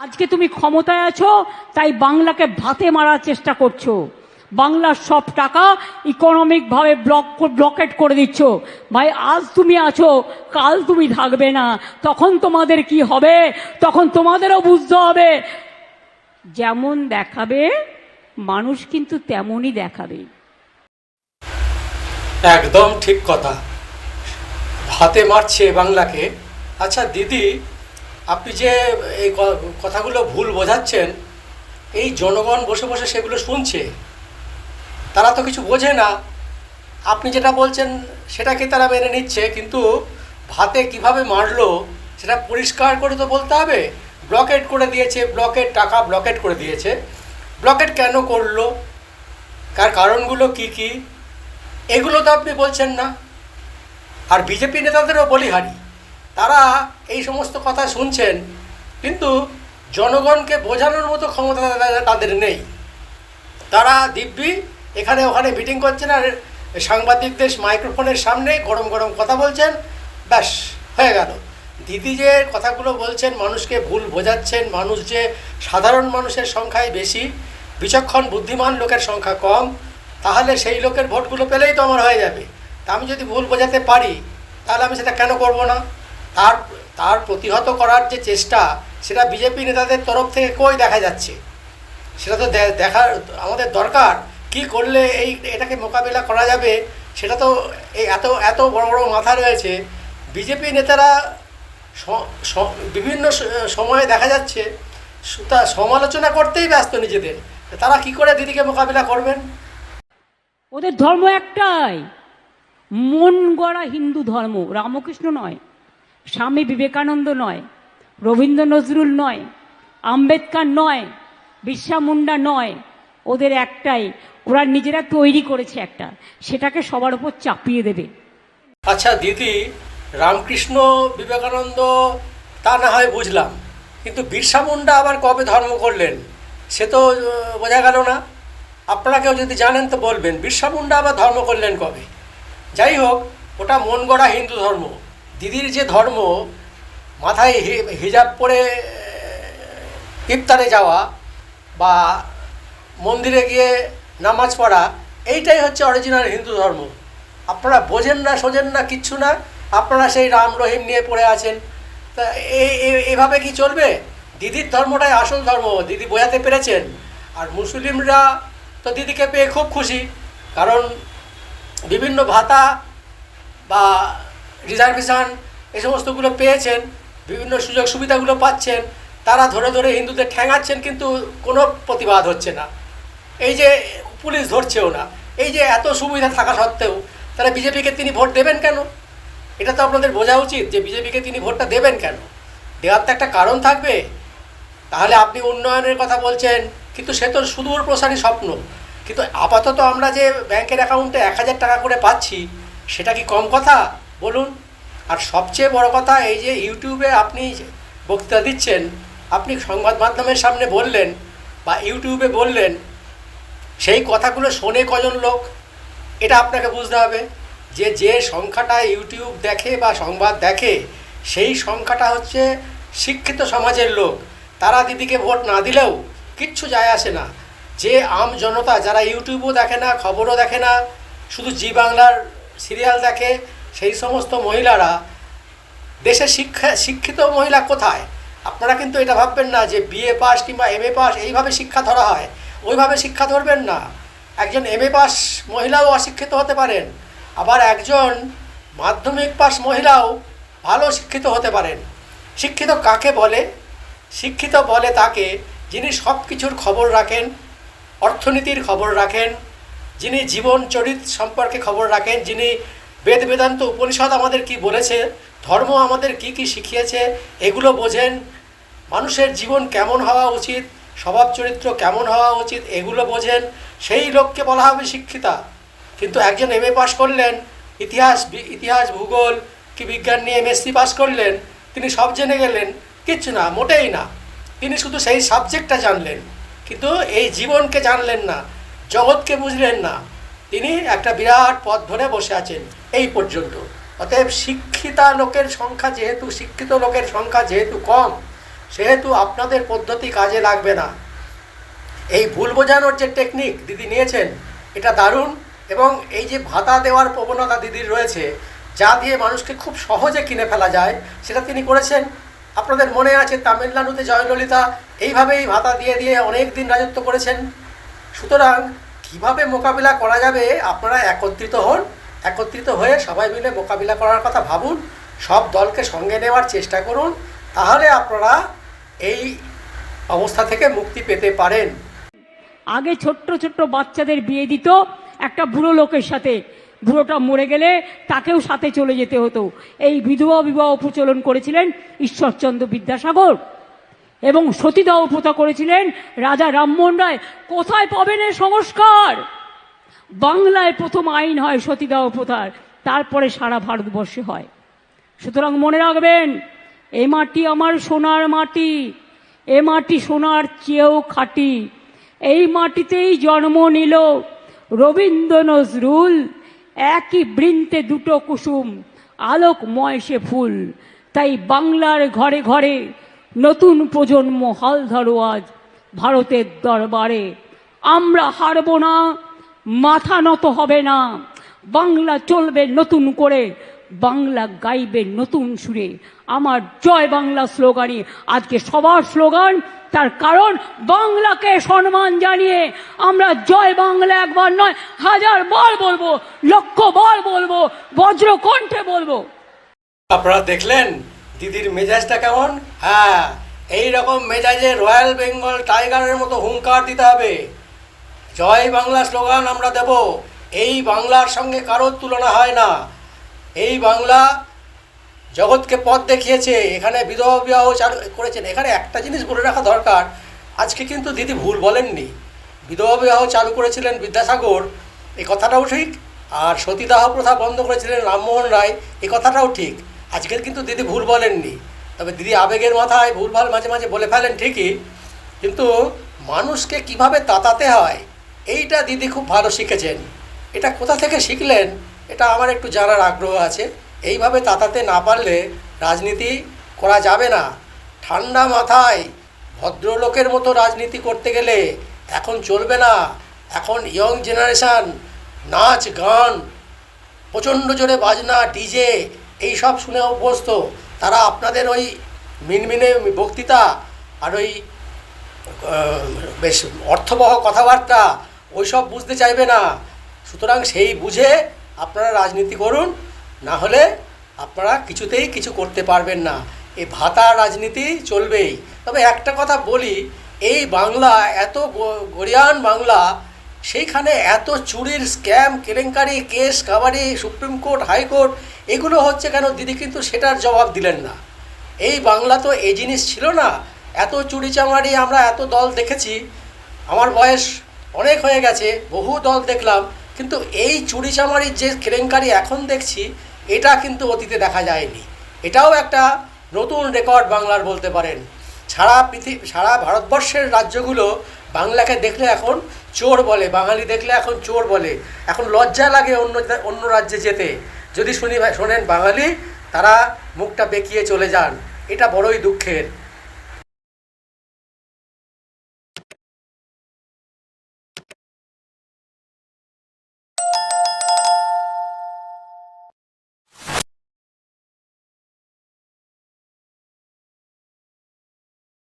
আজকে তুমি ক্ষমতায় আছো, তাই বাংলাকে ভাতে মারার চেষ্টা করছ। বাংলার সব টাকা ইকোনমিক ভাবে ব্লক, ব্লকেট করে দিচ্ছ। ভাই, আজ তুমি আছো, কাল তুমি থাকবে না। তখন তোমাদের কি হবে? তখন তোমাদেরও বুঝতে হবে। যেমন দেখাবে, মানুষ কিন্তু তেমনই দেখাবে। একদম ঠিক কথা। ভাতে মারছে বাংলাকে। আচ্ছা দিদি আপনি যে এই কথাগুলো ভুল বোঝাচ্ছেন, এই জনগণ বসে বসে সেগুলো শুনছে, তারা তো কিছু বোঝে না। আপনি যেটা বলছেন, সেটাকে তারা মেনে নিচ্ছে, কিন্তু ভাতে কীভাবে মারলো, সেটা পরিষ্কার করে তো বলতে হবে। ব্লকেট করে দিয়েছে, ব্লকেট টাকা ব্লকেট করে দিয়েছে। ব্লকেট কেন করল? তার কারণগুলো কি কি? এগুলো তো আপনি বলছেন না। আর বিজেপি নেতাদেরও বলিহারি তারা এই সমস্ত কথা শুনছেন, কিন্তু জনগণকে বোঝানোর মতো ক্ষমতা তাদের- নেই। তারা দিব্যি এখানে ওখানে মিটিং করছেন আর সাংবাদিকদের মাইক্রোফোনের সামনে গরম গরম কথা বলছেন। ব্যাস, হয়ে গেল। দিদি যে কথাগুলো বলছেন, মানুষকে ভুল বোঝাচ্ছেন, মানুষ যে সাধারণ মানুষের সংখ্যাই বেশি, বিচক্ষণ, বুদ্ধিমান লোকের সংখ্যা কম, তাহলে সেই লোকের ভোটগুলো পেলেই তো আমার হয়ে যাবে। তা আমি যদি ভুল বোঝাতে পারি, তাহলে আমি সেটা কেন করব না? তার তার প্রতিহত করার যে চেষ্টা, সেটা বিজেপি নেতাদের তরফ থেকে কই দেখা যাচ্ছে? সেটা তো দেখার আমাদের দরকার। কি করলে এই, এটাকে মোকাবিলা করা যাবে? সেটা তো এই এত এত বড় বড় মাথা রয়েছে। বিজেপি নেতারা বিভিন্ন সময়ে দেখা যাচ্ছে তা সমালোচনা করতেই ব্যস্ত নিজেদের। তারা কি করে দিদিকে মোকাবিলা করবেন? ওদের ধর্ম একটাই। মন গড়া হিন্দু ধর্ম, রামকৃষ্ণ নয়। স্বামী বিবেকানন্দ নয়, রবীন্দ্র নজরুল নয়, আম্বেদকর নয়, বিরসা মুন্ডা নয়, ওদের একটাই, ওরা নিজেরা তৈরি করেছে একটা, সেটাকে সবার উপর চাপিয়ে দেবে। আচ্ছা দিদি, রামকৃষ্ণ বিবেকানন্দ তা না হয় বুঝলাম, কিন্তু বিরসা মুন্ডা আবার কবে ধর্ম করলেন, সে তো বোঝা গেল না। আপনারা কেউ যদি জানেন তো বলবেন, বিরসা মুন্ডা আবার ধর্ম করলেন কবে? যাই হোক, ওটা মন গড়া হিন্দু ধর্ম। দিদির যে ধর্ম, মাথায় হিজাব পরে ইফতারে যাওয়া বা মন্দিরে গিয়ে নামাজ পড়া, এইটাই হচ্ছে অরিজিনাল হিন্দু ধর্ম। আপনারা বোঝেন না, সোজেন না, কিচ্ছু না, আপনারা সেই রাম রহিম নিয়ে পড়ে আছেন। তা এভাবে কি চলবে? দিদির ধর্মটাই আসল ধর্ম, দিদি বোঝাতে পেরেছেন। আর মুসলিমরা তো দিদিকে পেয়ে খুব খুশি, কারণ বিভিন্ন ভাতা বা রিজার্ভেশন এই সমস্তগুলো পেয়েছেন, বিভিন্ন সুযোগ সুবিধাগুলো পাচ্ছেন, তারা ধরে ধরে হিন্দুদের ঠ্যাঙাচ্ছেন কিন্তু কোনো প্রতিবাদ হচ্ছে না। এই যে পুলিশ ধরছেও না, এই যে এত সুবিধা থাকা সত্ত্বেও তারা বিজেপিকে তিনি ভোট দেবেন কেন? এটা তো আপনাদের বোঝা উচিত যে বিজেপিকে তিনি ভোটটা দেবেন কেন? দেওয়ার তো একটা কারণ থাকবে। তাহলে আপনি উন্নয়নের কথা বলছেন, কিন্তু সে তো সুদূর প্রসারী স্বপ্ন। কিন্তু আপাতত আমরা যে ব্যাংকের অ্যাকাউন্টে এক হাজার টাকা করে পাচ্ছি, সেটা কি কম কথা? বলুন। আর সবচেয়ে বড় কথা, এই যে ইউটিউবে আপনি বক্তৃতা দিচ্ছেন, আপনি সংবাদ মাধ্যমের সামনে বললেন বা ইউটিউবে বললেন, সেই কথাগুলো শোনে কজন লোক? এটা আপনাকে বুঝতে হবে যে যে সংখ্যাটা ইউটিউব দেখে বা সংবাদ দেখে, সেই সংখ্যাটা হচ্ছে শিক্ষিত সমাজের লোক। তারা দিদিকে ভোট না দিলেও কিচ্ছু যায় আসে না। যে আম জনতা যারা ইউটিউবও দেখে না, খবরও দেখে না, শুধু জি বাংলার সিরিয়াল দেখে সেই সমস্ত মহিলারা দেশে শিক্ষা, শিক্ষিত মহিলা কোথায়? আপনারা কিন্তু এটা ভাববেন না যে বিএ পাস কিংবা এম এ পাস এইভাবে শিক্ষা ধরা হয়। ওইভাবে শিক্ষা ধরবেন না। একজন এম এ পাস মহিলাও অশিক্ষিত হতে পারেন। আবার একজন মাধ্যমিক পাস মহিলাও ভালো শিক্ষিত হতে পারেন। শিক্ষিত কাকে বলে? শিক্ষিত বলে তাকে যিনি সব কিছুর খবর রাখেন, অর্থনীতির খবর রাখেন, যিনি জীবন চরিত সম্পর্কে খবর রাখেন, যিনি বেদ বেদান্ত উপনিষদ আমাদের কি বলেছে? ধর্ম আমাদের কি কি শিখিয়েছে? এগুলো বোঝেন। মানুষের জীবন কেমন হওয়া উচিত? স্বভাব চরিত্র কেমন হওয়া উচিত? এগুলো বোঝেন। সেই লোককে বলা হবে শিক্ষিতা। কিন্তু একজন এম এ পাশ করলেন, ইতিহাস ইতিহাস, ভূগোল, কি বিজ্ঞান নিয়ে এমএসসি পাস করলেন, তিনি সব জেনে গেলেন। কিচ্ছু না, মোটেই না। তিনি শুধু সেই সাবজেক্টটা জানলেন। কিন্তু এই জীবনকে জানলেন না, জগৎকে বুঝলেন না। তিনি একটা বিরাট পথ ধরে বসে আছেন এই পর্যন্ত। অতএব শিক্ষিতা লোকের সংখ্যা যেহেতু, শিক্ষিত লোকের সংখ্যা যেহেতু কম, সেহেতু আপনাদের পদ্ধতি কাজে লাগবে না। এই ভুল বোঝানোর যে টেকনিক দিদি নিয়েছেন, এটা দারুণ এবং এই যে ভাতা দেওয়ার প্রবণতা দিদির রয়েছে, যা দিয়ে মানুষকে খুব সহজে কিনে ফেলা যায়, সেটা তিনি করেছেন। আপনাদের মনে আছে তামিলনাড়ুতে জয়ললিতা এইভাবেই ভাতা দিয়ে দিয়ে অনেক দিন রাজত্ব করেছেন? সুতরাং কীভাবে মোকাবিলা করা যাবে, আপনারা একত্রিত হন। একত্রিত হয়ে সবাই মিলে মোকাবিলা করার কথা ভাবুন। সব দলকে সঙ্গে নেওয়ার চেষ্টা করুন। তাহলে আপনারা এই অবস্থা থেকে মুক্তি পেতে পারেন। আগে ছোট্ট ছোট্ট বাচ্চাদের বিয়ে দিত একটা বুড়ো লোকের সাথে। বুড়োটা মরে গেলে তাকেও সাথে চলে যেতে হতো। এই বিধবা বিবাহ প্রচলন করেছিলেন ঈশ্বরচন্দ্র বিদ্যাসাগর। এবং সতীদাহ প্রথা করেছিলেন রাজা রামমোহন রায়। কোথায় পাবেন এ সংস্কার? বাংলায় প্রথম আইন হয় সতীদাহ প্রথার, তারপরে সারা ভারতবর্ষে হয়। সুতরাং মনে রাখবেন, এ মাটি আমার সোনার মাটি, এ মাটি সোনার চেয়েও খাঁটি। এই মাটিতেই জন্ম নিল রবীন্দ্র নজরুল। একই বৃন্তে দুটো কুসুম, আলোকময় সে ফুল। তাই বাংলার ঘরে ঘরে নতুন প্রজন্ম হাল ধরো আজ ভারতের দরবারে। আমরা হারব না, মাথা নত হবে না। বাংলা চলবে নতুন করে, বাংলা গাইবে নতুন সুরে। আমার জয় বাংলা স্লোগানই আজকে সবার স্লোগান, তার কারণ বাংলাকে সম্মান জানিয়ে আমরা জয় বাংলা একবার নয়, হাজার বার বলব, লক্ষ বার বলব, বজ্রকণ্ঠে বলব। আপনারা দেখলেন দিদির মেজাজটা কেমন? হ্যাঁ এই রকম মেজাজে রয়্যাল বেঙ্গল টাইগারের মতো হুঙ্কার দিতে হবে। জয় বাংলা স্লোগান আমরা দেব, এই বাংলার সঙ্গে কারোর তুলনা হয় না। এই বাংলা জগৎকে পথ দেখিয়েছে, এখানে বিধবা বিবাহ করেছেন। এখানে একটা জিনিস বলে রাখা দরকার, আজকে কিন্তু দিদি ভুল বলেননি। বিধবা বিবাহ চালু করেছিলেন বিদ্যাসাগর এই কথাটাও ঠিক, আর সতীদাহ প্রথা বন্ধ করেছিলেন রামমোহন রায় এই কথাটাও ঠিক। আজকে কিন্তু দিদি ভুল বলেননি। তবে দিদি আবেগের মাথায় ভুলভাল মাঝে মাঝে বলে ফেলেন ঠিকই, কিন্তু মানুষকে কীভাবে তাতাতে হয়, এইটা দিদি খুব ভালো শিখেছেন। এটা কোথা থেকে শিখলেন, এটা আমার একটু জানার আগ্রহ আছে। এইভাবে তাতাতে না পারলে রাজনীতি করা যাবে না। ঠান্ডা মাথায় ভদ্রলোকের মতো রাজনীতি করতে গেলে এখন চলবে না। এখন ইয়ং জেনারেশান নাচ, গান, প্রচণ্ড জোরে বাজনা, ডিজে এই সব শুনে অভ্যস্ত। তারা আপনাদের ওই মিনমিনে বক্তৃতা আর ওই বেশ অর্থবহ কথাবার্তা, ওইসব বুঝতে চাইবে না। সুতরাং সেই বুঝে আপনারা রাজনীতি করুন, না হলে আপনারা কিছুতেই কিছু করতে পারবেন না। এই ভাতা রাজনীতি চলবেই। তবে একটা কথা বলি, এই বাংলা, এত গরিয়ান বাংলা, সেইখানে এত চুরির স্ক্যাম, কেলেঙ্কারি case, kabaddi, Supreme Court, high court এগুলো হচ্ছে কেন? দিদি কিন্তু সেটার জবাব দিলেন না। এই বাংলা তো এই জিনিস ছিল না। এত চুরি চামারি আমরা এত দল দেখেছি। আমার বয়স অনেক হয়ে গেছে, বহু দল দেখলাম। কিন্তু এই চুরি চামারির যে কেলেঙ্কারি এখন দেখছি, এটা কিন্তু অতীতে দেখা যায়নি। এটাও একটা নতুন রেকর্ড বাংলার বলতে পারেন। সারা পৃথিবী সারা ভারতবর্ষের রাজ্যগুলো বাংলাকে দেখলে এখন চোর বলে, বাঙালি দেখলে এখন চোর বলে। এখন লজ্জা লাগে অন্য অন্য রাজ্যে যেতে। যদি শুনি শোনেন বাঙালি তারা মুখটা বেঁকিয়ে চলে যান। এটা বড়ই দুঃখের।